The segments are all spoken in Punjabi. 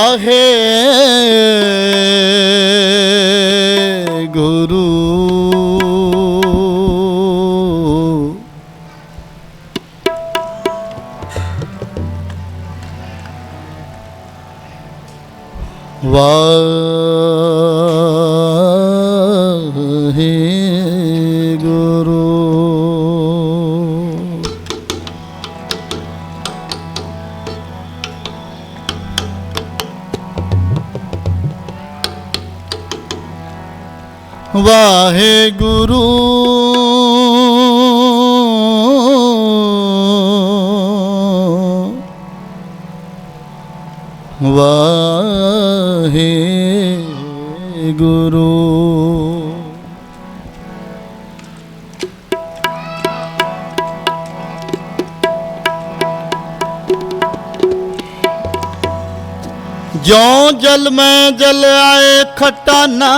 Arre. ਵਾਹਿਗੁਰੂ ਜਿਉ ਜਲ ਮੈਂ ਜਲ ਆਏ ਖਟਾਨਾ।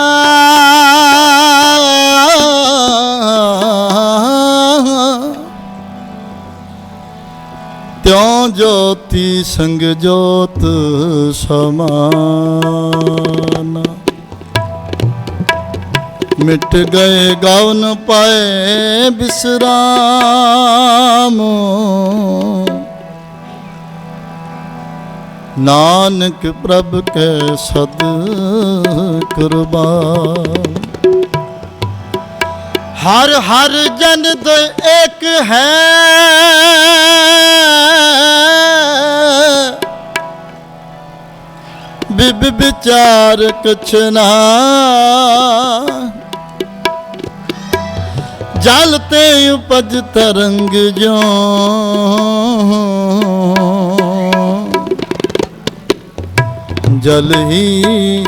ਤਿਉ ਜੋਤੀ ਸੰਗ ਜੋਤ ਸਮਾਨਾ। ਮਿਟ ਗਏ ਗਾਉਨ ਪਾਏ ਬਿਸਰਾਮ। ਨਾਨਕ ਪ੍ਰਭ ਕੈ ਸਦ ਕੁਰਬਾਨ। ਹਰ ਹਰ ਜਨ ਦੇ ਇੱਕ ਹੈ। ਬਿਬ ਵਿਚਾਰ ਕਛ ਨਾ। ਜਲ ਤੇ ਉਪਜ ਤਰੰਗ ਜੋ ਜਲ ਹੀ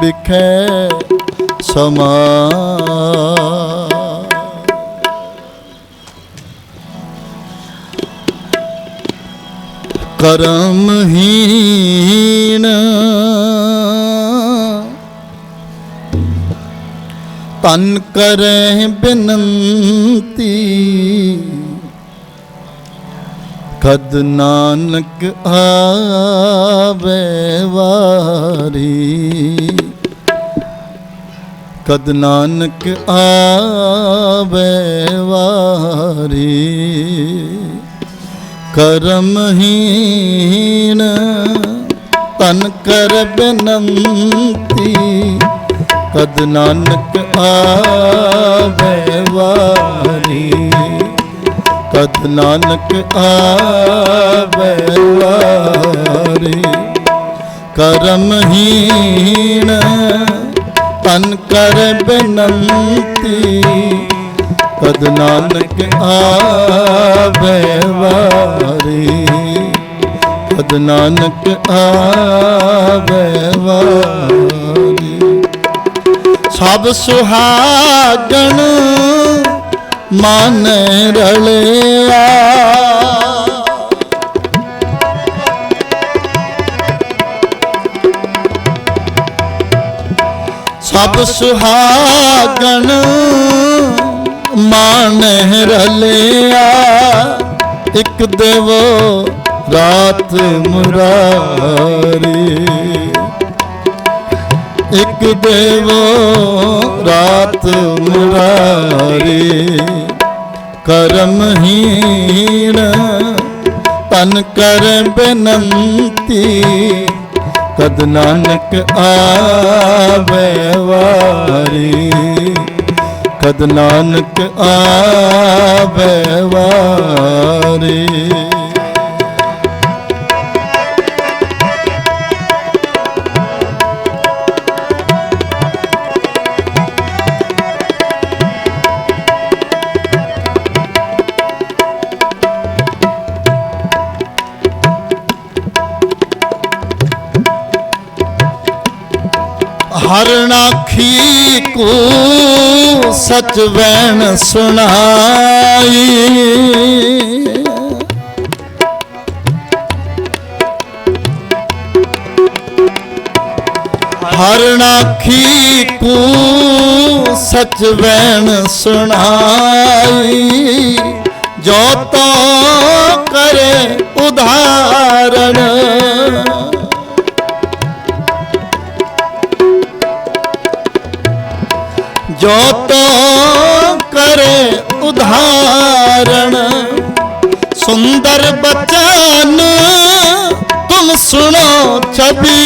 ਬਿਖੈ ਸਮਾ ਕਰਮਹੀਣ ਤਨ ਕਰੈ ਬਿਨੰਤੀ ਕਦ ਨਾਨਕ ਆਵੇ ਵਾਰੀ। ਕਦ ਨਾਨਕ ਆਵੇ ਵਾਰੀ। ਕਰਮਹੀਣ ਤਨ ਕਰ ਬੇਨੰਤੀ। ਕਦ ਨਾਨਕ ਆਵੇ ਵਾਰੀ। ਕਦ ਨਾਨਕ ਆਵੇ ਕਰਮ ਹੀਣ ਤਨ ਕਰ ਬੇਨੰਤੀ ਕਦ ਨਾਨਕ ਆਵੇ ਵਾਰੀ ਕਦ ਨਾਨਕ ਆਵੇ ਵਾਰੀ। ਸਭ ਸੁਹਾਗਣ ਮਨ ਰਲਿਆ। ਸਭ ਸੁਹਾਗਣ ਮਾਨ ਰਲਿਆ। ਇੱਕ ਦੇਵੋ ਰਾਤ ਮੁਰਾਰੀ। ਇਕ ਦੇਵੋ ਰਾਤ ਮੁਰਾਰੀ ਕਰਮਹੀਣ ਤਨ ਕਰ ਬੇਨੰਤੀ, ਕਦ ਨਾਨਕ ਆਵੇ ਵਾਰੀ, ਕਦ ਨਾਨਕ ਆਵੇ ਵਾਰੀ। ਹਰਨਾਖੀ ਕੋ ਸਚ ਵੈਣ ਸੁਣਾਈ। ਹਰਨਾਖੀ ਕੋ ਸਚ ਵੈਣ ਸੁਣਾਈ। ਜੋ ਤੋ ਕਰੇ ਉਧਾਰਨ ਜੋ ਤੋ ਕਰੇ ਉਧਾਰਨ ਸੁੰਦਰ ਬਚਨ ਤੁਮ ਸੁਣੋ ਛਬੀਲੀ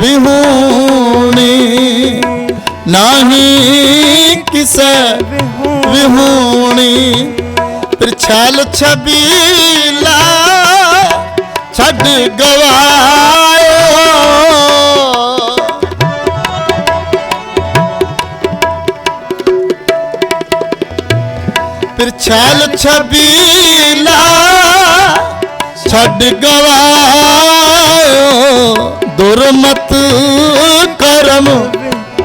ਵਿਹੂਣੀ ਨਾਹੀ ਕਿਸੈ ਵਿਹੂਣੀ ਫਿਰ ਛਲ ਛਬੀਲਾ ਛੱਡ ਗਵਾਇਓ ਫਿਰ ਛਲ ਛਬੀਲਾ ਛੱਡ ਗਵਾਇਓ ਦੁਰਮਤ ਕਰਮ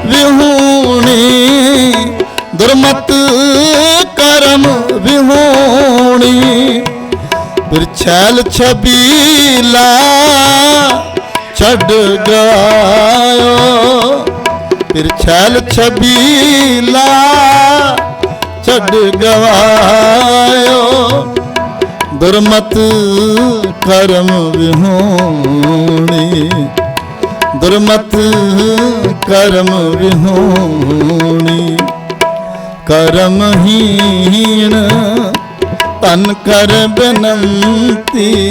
ਵਿਹੂਣੀ। ਦੁਰਮਤ ਕਰਮ ਵਿਹੂਣੀ। ਫਿਰ ਛਲ ਛਬੀਲਾ ਛੱਡ ਗਾਇਓ। ਫਿਰ ਛਲ ਛਬੀਲਾ ਛੱਡ ਗਵਾਇਓ ਦੁਰਮਤ ਕਰਮ ਵਿਹੂਣੀ। ਦੁਰਮਤ ਕਰਮ ਵਿਹੋਣੀ, ਕਰਮ ਹੀਣ ਤਨ ਕਰ ਬੇਨੰਤੀ।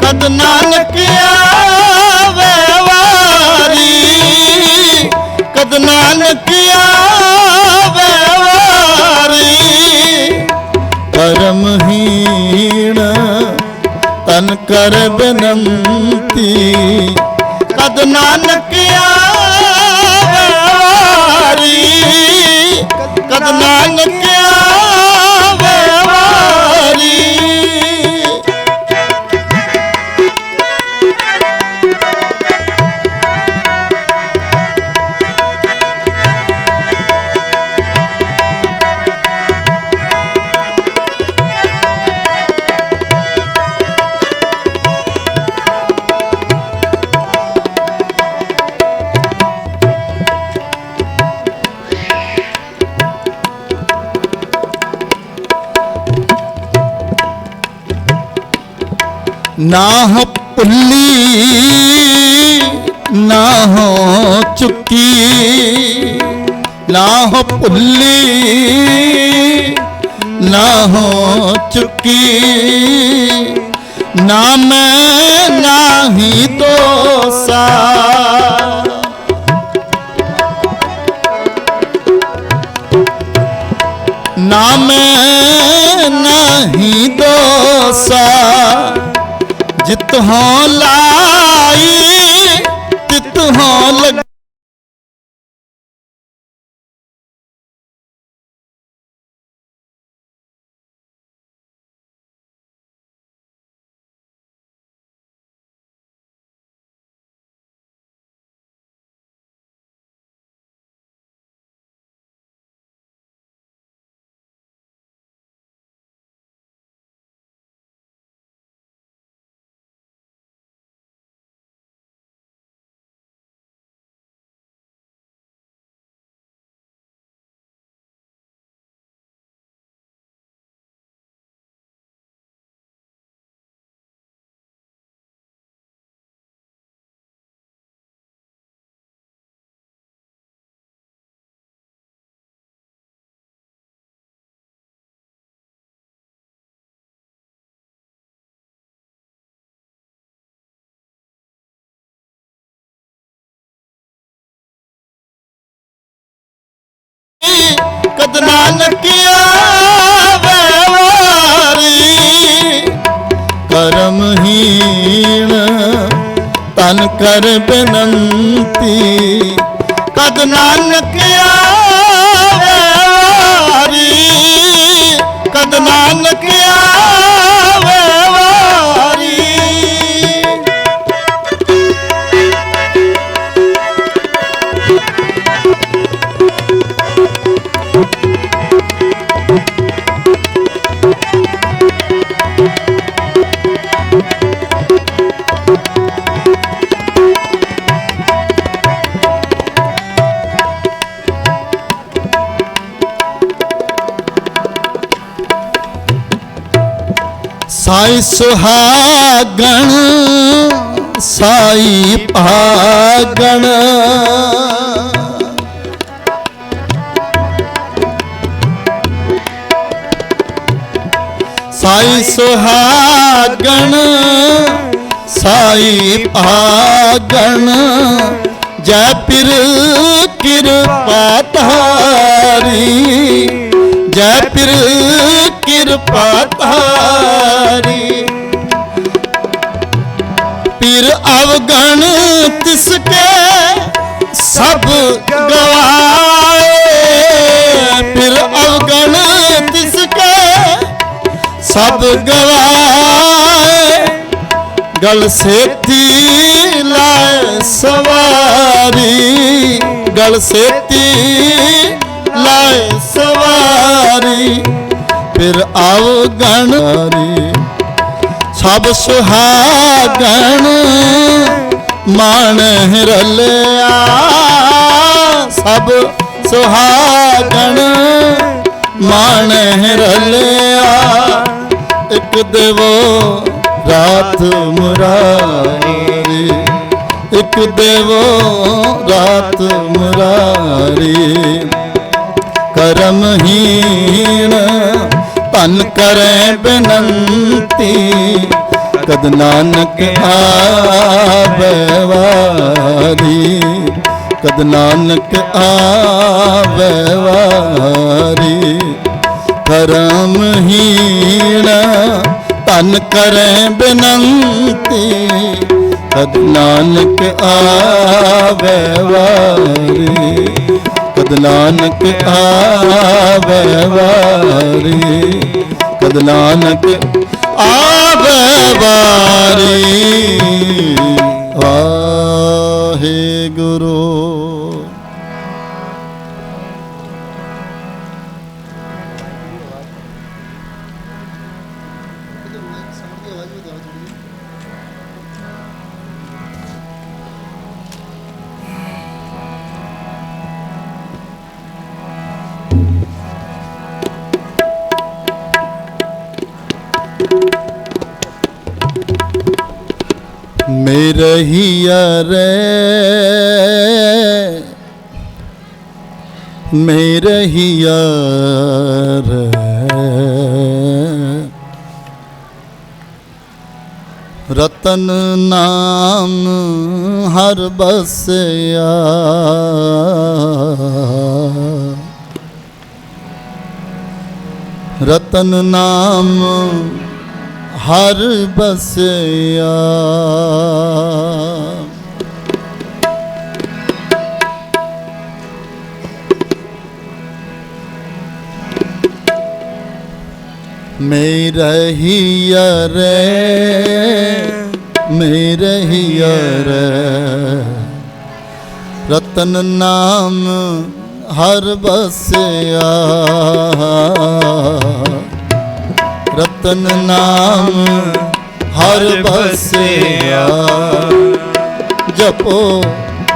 ਕਦ ਨਾਨਕ ਆਵੇ ਵਾਰੀ, ਕਦ ਨਾਨਕ ਆਵੇ ਵਾਰੀ ਕਰਮਹੀਣ ਤਨ ਕਰ ਬੇਨੰਤੀ। ਕਦ ਨਾਨਕ ਆਵੇ ਕਦ ਨਾਨਕ ਨਾ ਹੋ ਭੁੱਲੀ ਨਾ ਚੁੱਕੀ। ਨਾ ਹੋ ਭੁੱਲੀ ਨਾ ਚੁੱਕੀ। ਨਾ ਮੈਂ ਨਾਹੀ ਦੋਸਾ ਨਾ ਮੈਂ ਨਹੀਂ ਦੋਸਾ ਜਿਤ ਹੋ ਲਾਈ ਤਿਤ ਹੋ ਲਗ ਨਾਨਕਿਆ ਵੈਵਾਰੀ ਤਨ ਕਰ ਬੇਨੰਤੀ। ਕਦ ਨਾਨਕਿਆ ਸਾਈ ਸੁਹਾਗਣ, ਸਾਈ ਭਾਗਣ। ਸਾਈ ਸੁਹਾਗਣ, ਸਾਈ ਭਾਗਣ। ਜੈ ਪਿਰ ਕਿਰਪਾ ਤਾਰੀ ਜੈ ਪਿਰ ਕਿਰਪਾ ਤਾਰੀ ਪੀਰ ਅਵਗਣ ਤਿਸ ਕੇ ਸਭ ਗਵਾਏ। ਪੀਰ ਅਵਗਣ ਤਿਸ ਕੇ ਸਭ ਗਵਾਏ। ਗਲ ਸੇਤੀ ਲਾਏ ਸਵਾਰੀ। ਗਲ ਸੇਤੀ ਲਾਏ ਸਵਾਰੀ। ਫਿਰ ਆਵ ਰੇ ਸਭ ਸੁਹਾਗਣ ਮਾਣ ਰਲਿਆ ਸਭ ਸੁਹਾਗਣ ਮਾਣ ਰਲਿਆ ਇੱਕ ਦੇਵੋ ਰਾਤ ਮੁਰਾਰੀ। ਇੱਕ ਦੇਵੋ ਰਾਤ ਮੁਰਾਰੀ। ਕਰਮਹੀਣ ਧਨ ਕਰੈ ਬੇਨੰਤੀ, ਕਦ ਨਾਨਕ ਆਵੇ ਵਾਰੀ। ਕਦ ਨਾਨਕ ਆਵੇ ਵਾਰੀ ਕਰਮਹੀਣ ਧਨ ਕਰੈ ਬੇਨੰਤੀ, ਕਦ ਨਾਨਕ ਆਵੇ ਵਾਰੀ। ਕਦ ਨਾਨਕ ਆਵੇ ਵਾਰੀ ਕਦ ਨਾਨਕ ਆਵੇ ਵਾਰੀ ਵਾਹਿਗੁਰੂ ਮੇਰੇ ਹੀਰੇ ਮੇਰੇ ਹੀਰੇ ਰਤਨ ਨਾਮ ਹਰ ਬਸਿਆ ਰਤਨ ਨਾਮ ਹਰ ਬਸਿਆ। ਮੇਰਾ ਹੀਰੇ ਮੇਰੇ ਹੀਰੇ ਰਤਨ ਨਾਮ ਹਰ ਬਸਿਆ। ਰਤਨ ਨਾਮ ਹਰ ਬਸਿਆ ਜਪੋ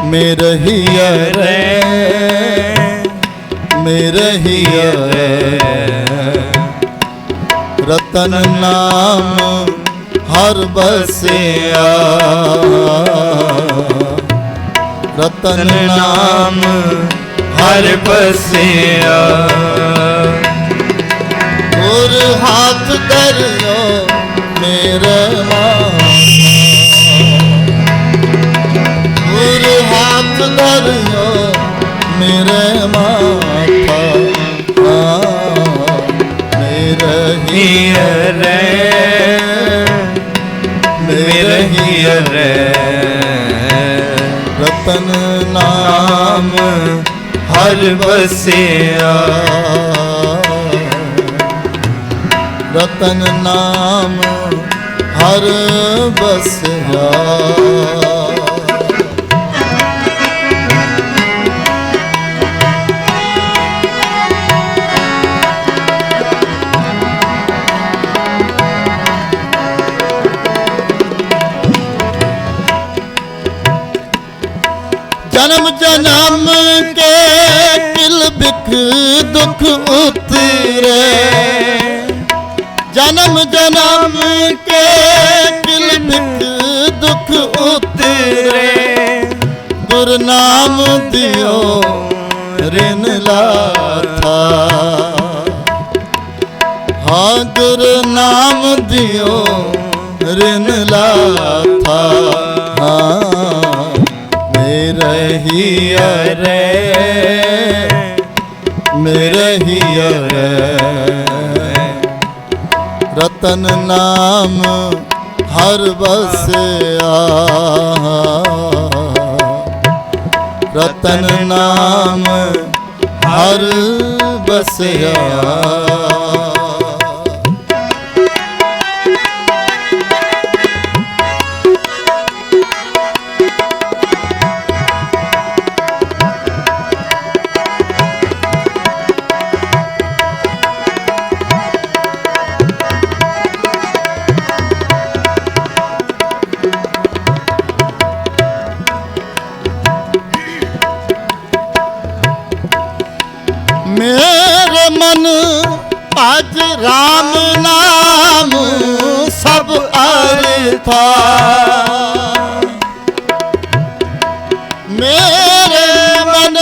ਮੇਰੇ ਹੀਰੇ ਮੇਰੇ ਹੀਰੇ ਰਤਨ ਨਾਮ ਹਰ ਬਸਿਆ ਰਤਨ ਨਾਮ ਹਰ ਬਸਿਆ ਗੁਰ ਹੱਥ ਧਰਿਓ ਮੇਰੇ ਮਾਂ ਗੁਰ ਹੱਥ ਧਰਿਓ ਮੇਰੇ ਮਾਥਾ ਆ ਮੇਰੇ ਹੀਰੇ ਮੇਰੇ ਮੇਰੇ ਹੀਰੇ ਰਤਨ ਨਾਮ ਨਾਮ ਹਰ ਬਸਿਆ ਰਤਨ ਨਾਮ ਹਰ ਬਸਿਆ। ਜਨਮ ਜਨਮ ਕੇ ਕਿਲ ਬਿਖ ਦੁਖ ਉਤਰੇ। ਜਨਮ ਜਨਮ ਕੇ ਕਿਲ ਬਿਖ ਦੁਖ ਉਤਰੇ। ਗੁਰ ਨਾਮ ਦਿਓ, ਰਿਨ ਲਾਥਾ। ਹਾਂ ਗੁਰ ਨਾਮ ਦਿਓ, ਰਿਨ ਲਾਥਾ। ਹਾਂ, ਮੇਰੇ ਹੀ ਅਰੇ, ਮੇਰੇ ਹੀ ਅਰੇ। ਰਤਨ ਨਾਮ ਹਰ ਬਸਿਆ ਰਤਨ ਨਾਮ ਹਰ ਬਸਿਆ ਮਨ, ਅਜ RAM ਨਾਮ ਸਭ ਅਰਥਾ ਮੇਰੇ ਮਨ,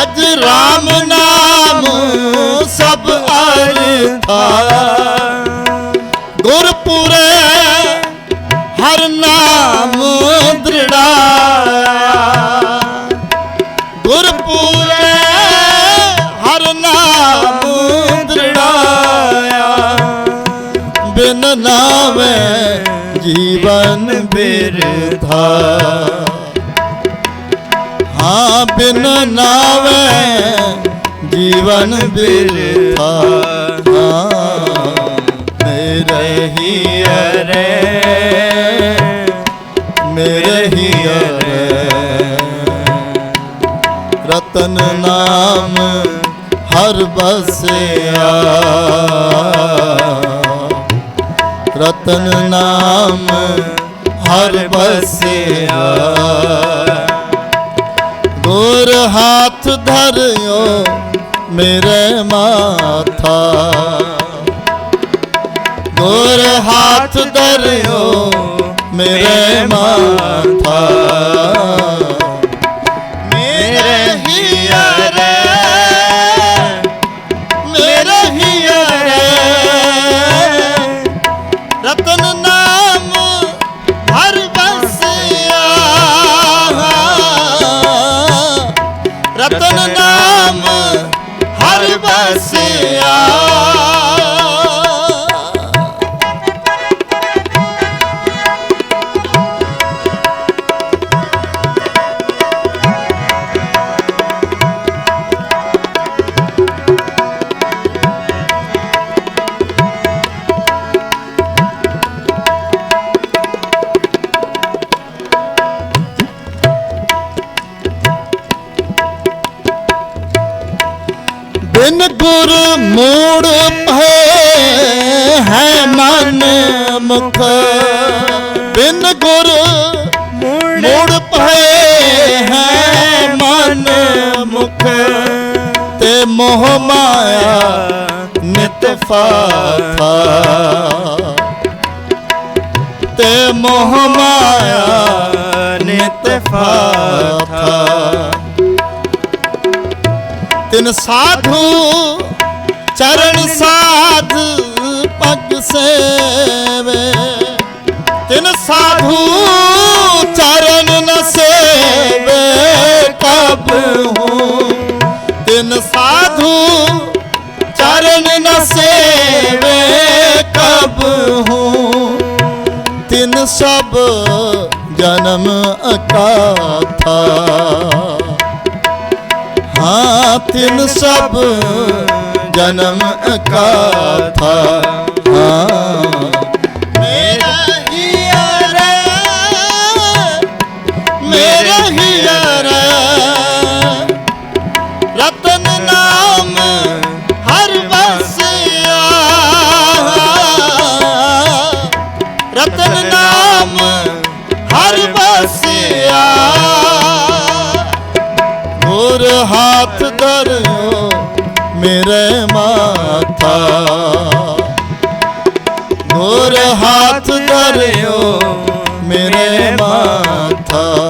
ਅਜ RAM ਨਾਮ ਸਭ ਅਰਥਾ ਗੁਰਪੁਰੇ ਹਰ ਨਾਮ ਬਿਨ ਨਾਵੇ ਜੀਵਨ ਬਿਰਥਾ ਹਾਂ, ਬਿਨ ਨਾਵੇ ਜੀਵਨ ਬਿਰਥਾ ਹਾਂ, ਮੇਰੇ ਹੀ ਅਰੇ, ਮੇਰੇ ਹੀ ਅਰੇ। ਰਤਨ ਨਾਮ ਹਰ ਬਸਿਆ ਰਤਨ ਨਾਮ ਹਰ ਬਸਿਆ ਗੁਰ ਹਾਥ ਧਰਿਓ ਮੇਰੇ ਮਾਥਾ। ਗੁਰ ਹਾਥ ਧਰਿਓ ਮੇਰੇ ਮਾਥਾ। ਮੂੜ ਭਏ ਹੈ ਮਨ ਮੁਖ। ਬਿਨ ਗੁਰ ਮੂੜ ਭਏ ਹੈ ਮਨ ਮੁਖ। ਤੇ ਮੋਹ ਮਾਇਆ ਨਿਤ ਫਾਥਾ ਤੇ ਮੋਹ ਮਾਇਆ ਨਿਤ ਫਾਥਾ ਤਿਨ ਸਾਧੂ ਚਰਨ ਸਾਧ ਪਗ ਸੇਵੇ। ਤਿਨ ਸਾਧੂ ਚਰਨ ਨ ਸੇਵੇ, ਕਬ ਹੂੰ। ਤਿਨ ਸਾਧੂ ਚਰਨ ਨ ਸੇਵੇ, ਕਬ ਹੂੰ। ਤਿਨ ਸਭ ਜਨਮ ਅਕਾਥਾ। ਹਾਂ, ਤਿਨ ਸਭ ਜਨਮ ਅਕਾਥਾ ਹਾਂ। ਮੇਰਾ ਹੀਰਾ ਮੇਰਾ ਹੀਰਾ ਮੇਰੇ ਮਾਥਾ ਗੁਰ ਹੱਥ ਧਰਿਓ ਮੇਰੇ ਮਾਥਾ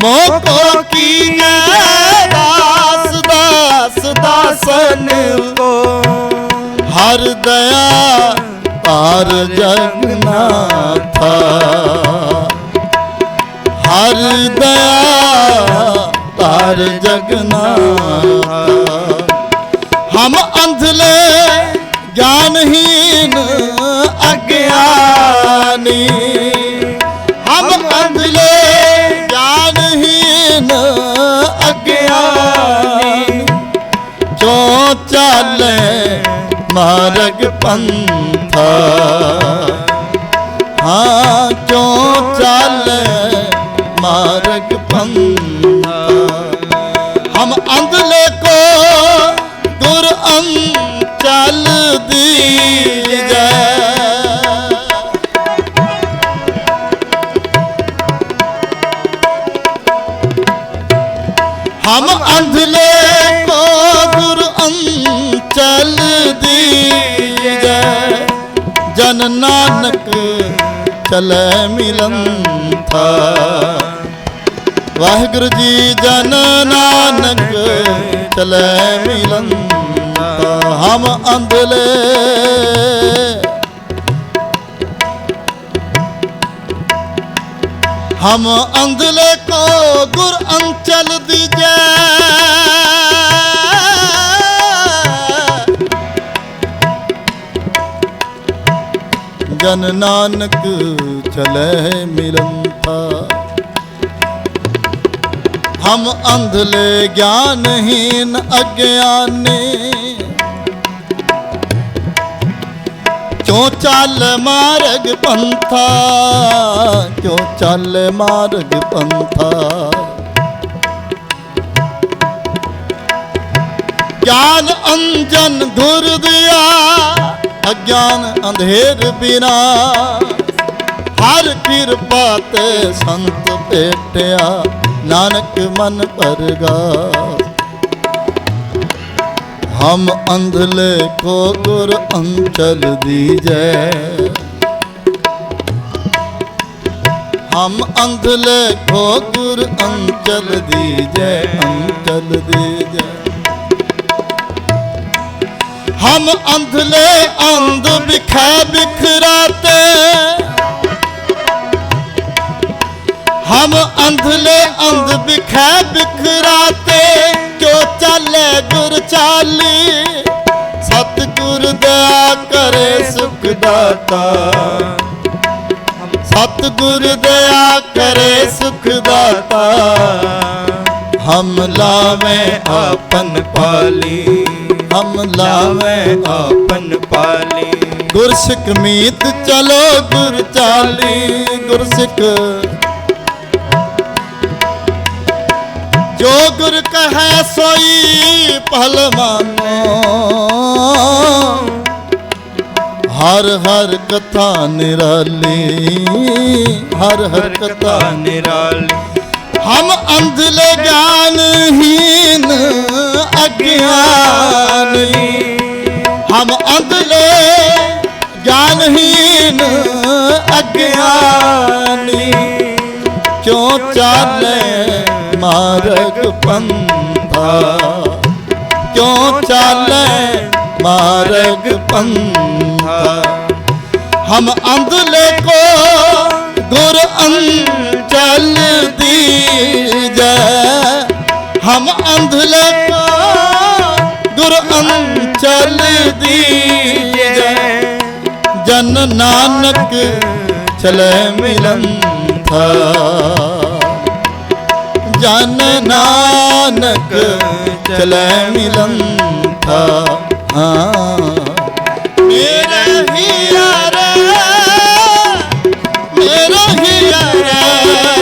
ਮੋਕੋ ਕੀਜੇ ਦਾਸ ਦਾਸ ਦਾਸਨ ਕੋ। ਹਰ ਦਇਆ ਪਾਰ ਜਗਨਾਥਾ। ਹਰ ਦਇਆ ਪਾਰ ਜਗਨਾਥਾ। ਹਮ ਅੰਧਲੇ ਗਿਆਨਹੀਨ ਅਗਿਆਨੀ। ਹਮ ਅੰਧਲੇ ਚਾਲੇ ਮਾਰਗ ਪੰਥਾ। ਹਾਂ ਜੋ ਚਾਲੇ ਮਾਰਗ ਪੰਥਾ? ਹਮ ਅੰਧਲੇ ਕੋ ਦੁਰ ਅੰਚਲ ਦੀ ਨਾਨਕ ਚਲੇ ਮਿਲੰਥਾ ਵਾਹਿਗੁਰੂ ਜੀ ਜਨ ਨਾਨਕ ਚਲੇ ਮਿਲੰਤਾ ਹਮ ਅੰਧਲੇ। ਹਮ ਅੰਧਲੇ ਕੋ ਗੁਰ ਅੰਚਲ ਦੀ ਦੀਜੈ ਜਨ ਨਾਨਕ ਚਲੇ ਮਿਲੰਤਾ ਹਮ ਅੰਧਲੇ ਗਿਆਨਹੀਨ ਅਗਿਆਨੀ। ਕਿਉ ਚੱਲ ਮਾਰਗ ਪੰਥਾ? ਕਿਉ ਚੱਲ ਮਾਰਗ ਪੰਥਾ? ਗਿਆਨ ਅੰਜਨ ਧੁਰ ਦਿਆ। ਅਗਿਆਨ ਅੰਧੇਰ ਬਿਨਾ। ਹਰ ਕਿਰਪਾ ਤੇ ਸੰਤ ਭੇਟਿਆ, ਨਾਨਕ ਮਨ ਪਰਗਾ ਹਮ ਅੰਧਲੇ ਕੋ ਗੁਰ ਅੰਚਲ ਦੀਜੈ। ਹਮ ਅੰਧਲੇ ਕੋ ਗੁਰ ਅੰਚਲ ਦੀਜੈ ਅੰਚਲ ਦੀਜੈ। ਹਮ ਅੰਧਲੇ ਅੰਧ ਬਿਖੈ ਬਿਖਰਾਤੇ। ਹਮ ਅੰਧਲੇ ਅੰਧ ਬਿਖੈ ਬਿਖਰਾਤੇ। ਕਿਉ ਚਾਲੇ ਗੁਰ ਚਾਲੀ ਸਤਿਗੁਰ ਦਇਆ ਕਰੇ ਸੁਖ ਦਾਤਾ। ਸਤਿਗੁਰ ਦਇਆ ਕਰੇ ਸੁਖ ਦਾਤਾ। ਹਮ ਲਾਵੇਂ ਆਪਨ ਪਾਲੀ। ਹਮ ਲਾਵੇਂ ਆਪਨ ਪਾਲੀ। ਗੁਰ ਸਿੱਖ ਮੀਤ ਚਲੋ ਗੁਰ ਚਾਲੀ ਗੁਰ ਸਿੱਖ ਜੋ ਗੁਰ ਕਹੈ ਸੋਈ ਮਾਨੋ। ਹਰ ਹਰ ਕਥਾ ਨਿਰਾਲੀ ਹਰ ਹਰ ਕਥਾ ਨਿਰਾਲੀ। ਹਮ ਅੰਧਲੇ ਗਿਆਨਹੀਨ ਅਗਿਆਨੀ ਹਮ ਅੰਧਲੇ ਗਿਆਨਹੀਨ ਅਗਿਆਨੀ ਕਿਉਂ ਚਾਲੇ ਮਾਰਗ ਪੰਥਾ? ਕਿਉਂ ਚਾਲੇ ਮਾਰਗ ਪੰਥਾ? ਹਮ ਅੰਧਲੇ ਕੋ ਗੁਰ ਅੰਚਲ ਅੰਚਲ ਦੀਜੈ ਜਨ ਨਾਨਕ ਚਲੇ ਮਿਲਨ ਥਾ। ਜਨ ਨਾਨਕ ਚਲੇ ਮਿਲਨ ਥਾ। ਹਾਂ। ਮੇਰਾ ਹੀਰਾ ਰੇ ਮੇਰਾ ਹੀਰਾ ਰੇ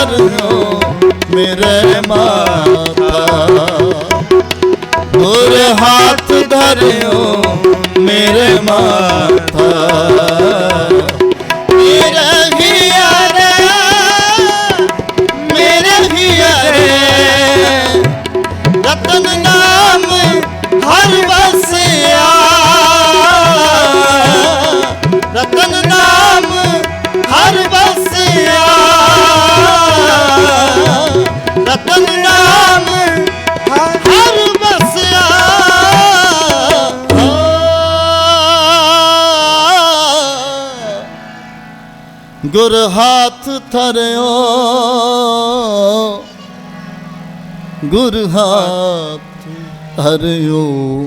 ਹਾਥ ਮੇਰੇ ਮਾਤਾ। ਗੁਰ ਹਾਥ ਧਰਿਓ ਮੇਰੇ ਮਾਤਾ। ਗੁਰ ਹੱਥ ਧਰਿਓ। ਗੁਰ ਹਾਥ ਧਰਿਓ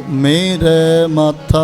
ਮੇਰੇ ਮਾਥਾ।